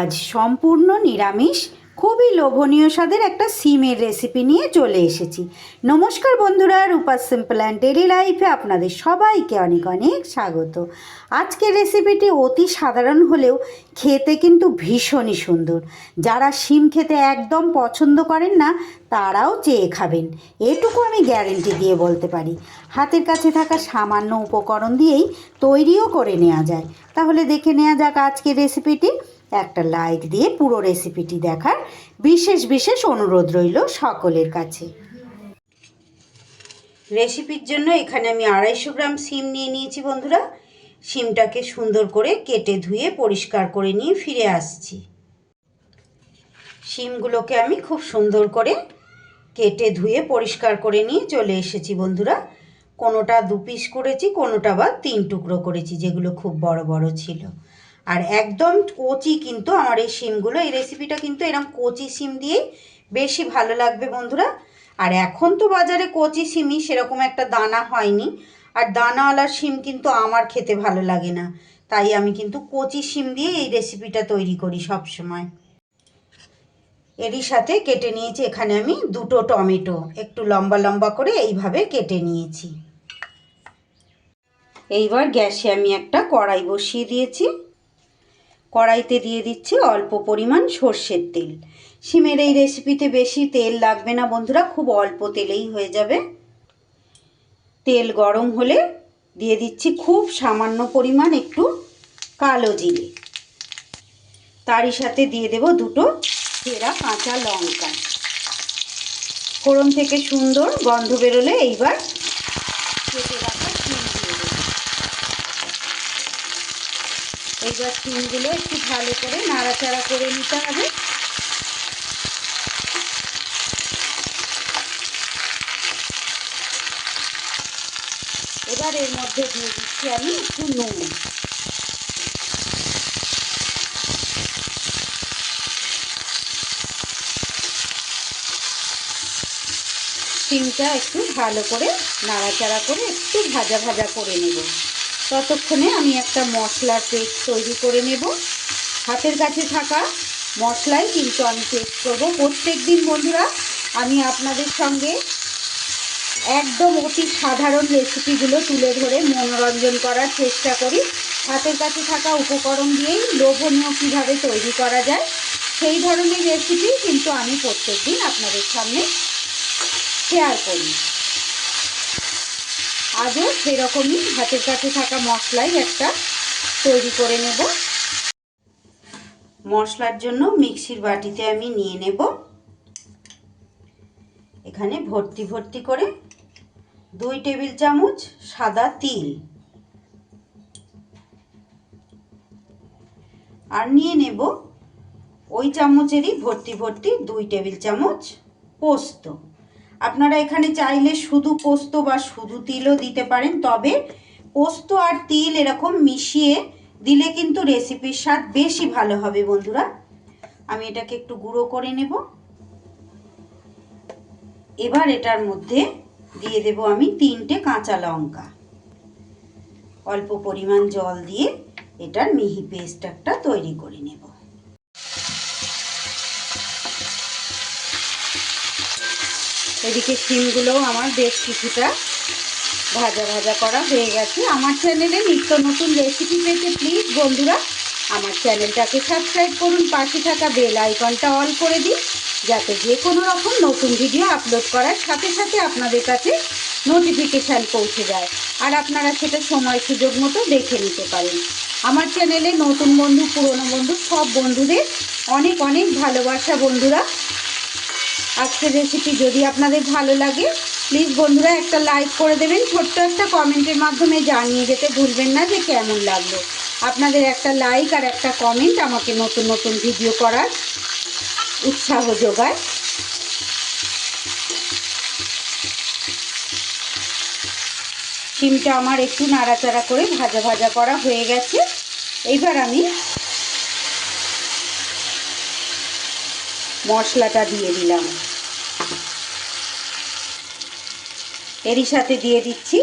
আজ সম্পূর্ণ নিরামিষ, খুবই লোভনীয় স্বাদের একটা সিমের রেসিপি নিয়ে চলে এসেছি। নমস্কার বন্ধুরা রূপা সিম্পল অ্যান্ড ডেলি লাইফে আপনাদের সবাইকে অনেক অনেক স্বাগত। আজকের রেসিপিটি অতি সাধারণ হলেও খেতে কিন্তু ভীষণই সুন্দর। যারা সিম খেতে একদম পছন্দ করেন না, তারাও চেয়ে খাবেন। এটুকু আমি গ্যারেন্টি দিয়ে বলতে পারি। হাতের কাছে থাকা সামান্য উপকরণ দিয়েই তৈরিও করে নেওয়া যায়। তাহলে দেখে নেওয়া যাক আজকের রেসিপিটি একটা লাইক দিয়ে পুরো রেসিপিটি দেখার বিশেষ বিশেষ অনুরোধ রইল সকলের কাছে। রেসিপির জন্য এখানে আমি আড়াইশো গ্রাম সিম নিয়ে নিয়েছি বন্ধুরা। সিমটাকে সুন্দর করে কেটে ধুয়ে পরিষ্কার করে নিয়ে ফিরে আসছি। সিমগুলোকে আমি খুব সুন্দর করে কেটে ধুয়ে পরিষ্কার করে নিয়ে চলে এসেছি বন্ধুরা। কোনোটা দু পিস করেছি, কোনোটা বা তিন টুকরো করেছি, যেগুলো খুব বড় বড় ছিল। আর একদম কচি কিন্তু আমার এই শিমগুলো, এই রেসিপিটা কিন্তু এরকম কচি শিম দিয়েই বেশি ভালো লাগবে বন্ধুরা। আর এখন তো বাজারে কচি শিমই সেরকম একটা দানা হয়নি। আর দানাওয়ালা শিম কিন্তু আমার খেতে ভালো লাগে না। তাই আমি কিন্তু কচি শিম দিয়ে এই রেসিপিটা তৈরি করি সব সময় এরই সাথে কেটে নিয়েছি এখানে আমি দুটো টমেটো। একটু লম্বা লম্বা করে এইভাবে কেটে নিয়েছি। এইবার গ্যাসে আমি একটা কড়াই বসিয়ে দিয়েছি। কড়াইতে দিয়ে দিচ্ছি অল্প পরিমাণ সর্ষের তেল। শিমের এই রেসিপিতে বেশি তেল লাগবে না বন্ধুরা, খুব অল্প তেলেই হয়ে যাবে। তেল গরম হলে দিয়ে দিচ্ছি খুব সামান্য পরিমাণ একটু কালো জিরে। তারই সাথে দিয়ে দেব দুটো সেরা কাঁচা লঙ্কা। ফোড়ন থেকে সুন্দর গন্ধ বেরোলে এইবার কেটে রাখা শিম দিয়ে দেবো এইবার শিমগুলো একটু ভালো করে নাড়াচাড়া করে নিতে হবে। এবার এর মধ্যে দিয়ে দিচ্ছি আমি একটু নুন। শিমটা একটু ভালো করে নাড়াচাড়া করে একটু ভাজা ভাজা করে নেব। ততক্ষণে আমি একটা মশলার পেস্ট তৈরি করে নেব। হাতের কাছে থাকা মশলাই কিন্তু আমি পেস্ট করব। প্রত্যেক দিন বন্ধুরা, আমি আপনাদের সঙ্গে একদম অতি সাধারণ রেসিপিগুলো তুলে ধরে মনোরঞ্জন করার চেষ্টা করি। হাতের কাছে থাকা উপকরণ দিয়েই লোভনীয় কীভাবে তৈরি করা যায়, সেই ধরনের রেসিপি কিন্তু আমি প্রত্যেক দিন আপনাদের সামনে শেয়ার করি। আজও সেরকমই হাতের কাছে থাকা মশলাই একটা তৈরি করে নেব। মশলার জন্য মিক্সির বাটিতে আমি নিয়ে নেব। এখানে ভর্তি ভর্তি করে দুই টেবিল চামচ সাদা তিল। আর নিয়ে নেব ওই চামচেরই ভর্তি ভর্তি দুই টেবিল চামচ পোস্ত। আপনারা এখানে চাইলে শুধু পোস্ত বা শুধু তিলও দিতে পারেন, তবে পোস্ত আর তিল এরকম মিশিয়ে দিলে কিন্তু রেসিপির স্বাদ বেশি ভালো হবে বন্ধুরা। আমি এটাকে একটু গুঁড়ো করে নেব। এবার এটার মধ্যে দিয়ে দেব আমি তিনটে কাঁচা লঙ্কা। অল্প পরিমাণ জল দিয়ে এটার মিহি পেস্ট একটা তৈরি করে নেব। এদিকে শিমগুলোও আমার বেশ কিছুটা ভাজা ভাজা করা হয়ে গেছে। আমার চ্যানেলে নিত্য নতুন রেসিপি পেতে প্লিজ বন্ধুরা, আমার চ্যানেলটাকে সাবস্ক্রাইব করুন, পাশে থাকা বেল আইকনটা অল করে দিন, যাতে যে কোনো রকম নতুন ভিডিও আপলোড করার সাথে সাথে আপনাদের কাছে নোটিফিকেশান পৌঁছে যায়। আর আপনারা সেটা সময় সুযোগ মতো দেখে নিতে পারেন। আমার চ্যানেলে নতুন বন্ধু, পুরনো বন্ধু, সব বন্ধুদের অনেক অনেক ভালোবাসা বন্ধুরা। আজকের রেসিপি যদি আপনাদের ভালো লাগে প্লিজ বন্ধুরা একটা লাইক করে দেবেন, ছোট্ট একটা কমেন্টের মাধ্যমে জানিয়ে যেতে ভুলবেন না যে কেমন লাগল। আপনাদের একটা লাইক আর একটা কমেন্ট আমাকে নতুন নতুন ভিডিও করার উৎসাহ যোগায়। শিমটা আমার একটু নাড়াচাড়া করে ভাজা ভাজা করা হয়ে গেছে। এইবার আমি মশলাটা দিয়ে দিলাম। এরই সাথে দিয়ে দিচ্ছি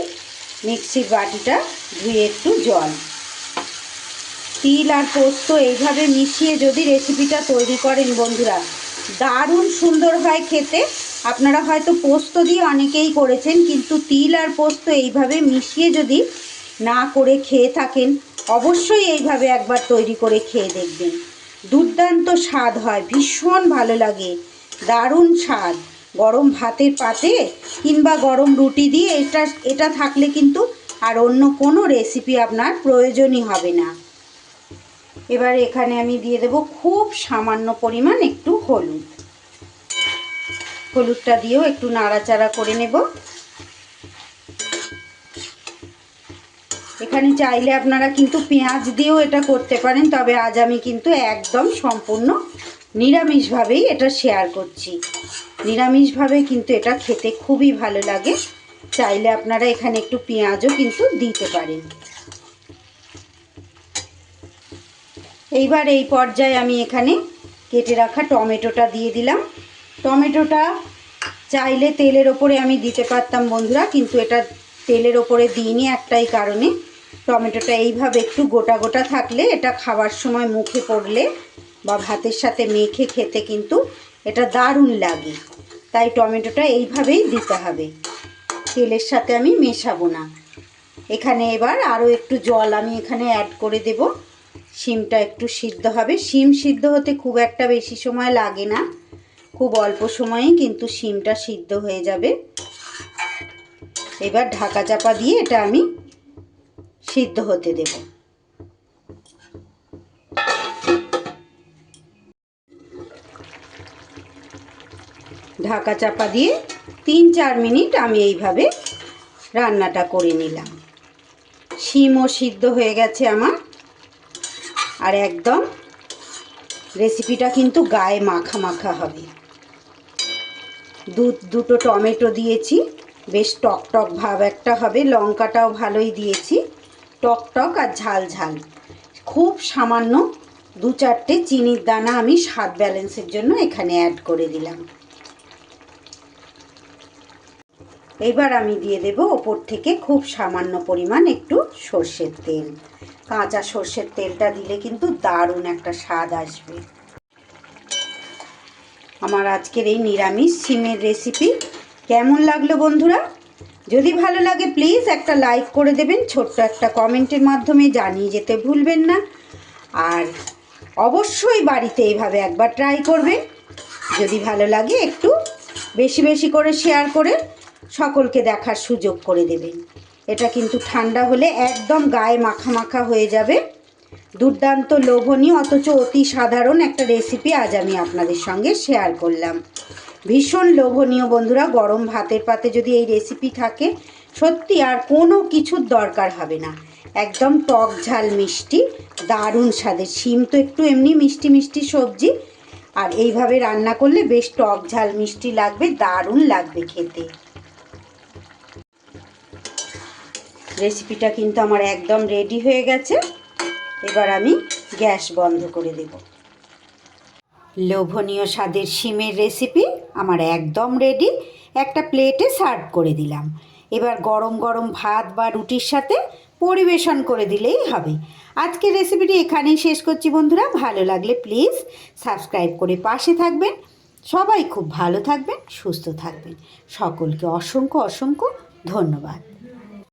মিক্সির বাটিটা, ধুয়ে একটু জল। তিল আর পোস্ত এইভাবে মিশিয়ে যদি রেসিপিটা তৈরি করেন বন্ধুরা, দারুণ সুন্দর হয় খেতে। আপনারা হয়তো পোস্ত দিয়ে অনেকেই করেছেন, কিন্তু তিল আর পোস্ত এইভাবে মিশিয়ে যদি না করে খেয়ে থাকেন, অবশ্যই এইভাবে একবার তৈরি করে খেয়ে দেখবেন। দুর্দান্ত স্বাদ হয়, ভীষণ ভালো লাগে। দারুণ স্বাদ। গরম ভাতের পাতে কিংবা গরম রুটি দিয়ে এটা এটা থাকলে কিন্তু আর অন্য কোনো রেসিপি আপনার প্রয়োজনই হবে না। এবার এখানে আমি দিয়ে দেব খুব সামান্য পরিমাণ একটু হলুদ। হলুদটা দিয়েও একটু নাড়াচাড়া করে নেব। এখানে চাইলে আপনারা কিন্তু পেঁয়াজ দিয়েও এটা করতে পারেন, তবে আজ আমি কিন্তু একদম সম্পূর্ণ নিরামিষভাবেই এটা শেয়ার করছি। নিরামিষভাবে কিন্তু এটা খেতে খুবই ভালো লাগে, চাইলে আপনারা এখানে একটু পেঁয়াজও কিন্তু দিতে পারেন। এইবার এই পর্যায়ে আমি এখানে কেটে রাখা টমেটোটা দিয়ে দিলাম। টমেটোটা চাইলে তেলের ওপরে আমি দিতে পারতাম বন্ধুরা, কিন্তু এটা তেলের ওপরে দিইনি একটাই কারণে। টমেটোটা এইভাবে একটু গোটা গোটা থাকলে এটা খাওয়ার সময় মুখে পড়লে বা ভাতের সাথে মেখে খেতে কিন্তু এটা দারুণ লাগে। তাই টমেটোটা এইভাবেই দিতে হবে। তেলের সাথে আমি মেশাবো না। এখানে এবার আরও একটু জল আমি এখানে অ্যাড করে দেব। শিমটা একটু সিদ্ধ হবে। শিম সিদ্ধ হতে খুব একটা বেশি সময় লাগে না। খুব অল্প সময়েই কিন্তু শিমটা সিদ্ধ হয়ে যাবে। এবার ঢাকা চাপা দিয়ে এটা আমি সিদ্ধ হতে দেব। ঢাকা চাপা দিয়ে তিন চার মিনিট আমি এইভাবে রান্নাটা করে নিলাম। শিমও সিদ্ধ হয়ে গেছে আমার। আর একদম রেসিপিটা কিন্তু গায়ে মাখা মাখা হবে। দুধ, দুটো টমেটো দিয়েছি। বেশ টক টক ভাব একটা হবে। লঙ্কাটাও ভালোই দিয়েছি। টক টক আর ঝাল ঝাল। খুব সামান্য দু চারটে চিনির দানা আমি স্বাদ ব্যালেন্সের জন্য এখানে অ্যাড করে দিলাম। এবার আমি দিয়ে দেব ওপর থেকে খুব সামান্য পরিমাণ একটু সর্ষের তেল। কাঁচা সর্ষের তেলটা দিলে কিন্তু দারুণ একটা স্বাদ আসবে। আমার আজকের এই নিরামিষ, সিমের রেসিপি কেমন লাগল বন্ধুরা? যদি ভালো লাগে প্লিজ একটা লাইক করে দেবেন, ছোট্ট একটা কমেন্টের মাধ্যমে জানিয়ে যেতে ভুলবেন না। আর অবশ্যই বাড়িতে এইভাবে একবার ট্রাই করবেন। যদি ভালো লাগে, একটু বেশি বেশি করে শেয়ার করে সকলকে দেখার সুযোগ করে দেবেন। এটা কিন্তু ঠান্ডা হলে একদম গায়ে মাখা মাখা হয়ে যাবে। দুর্দান্ত লোভনীয়, অথচ অতি সাধারণ একটা রেসিপি আজ আমি আপনাদের সঙ্গে শেয়ার করলাম। ভীষণ লোভনীয় বন্ধুরা, গরম ভাতের পাতে যদি এই রেসিপি থাকে, সত্যি আর কোনো কিছুর দরকার হবে না। একদম টক ঝাল মিষ্টি, দারুণ স্বাদের। শিম তো একটু এমনি মিষ্টি মিষ্টি সবজি, আর এইভাবে রান্না করলে বেশ টক ঝাল মিষ্টি লাগবে, দারুণ লাগবে খেতে। রেসিপিটা কিন্তু আমার একদম রেডি হয়ে গেছে। এবার আমি গ্যাস বন্ধ করে দেব। লোভনীয় স্বাদের শিমের রেসিপি আমার একদম রেডি একটা প্লেটে সার্ভ করে দিলাম। এবার গরম গরম ভাত বা রুটির সাথে পরিবেশন করে দিলেই হবে। আজকের রেসিপিটি এখানেই শেষ করছি বন্ধুরা। ভালো লাগলে প্লিজ সাবস্ক্রাইব করে পাশে থাকবেন। সবাই খুব ভালো থাকবেন, সুস্থ থাকবেন। সকলকে অসংখ্য অসংখ্য ধন্যবাদ।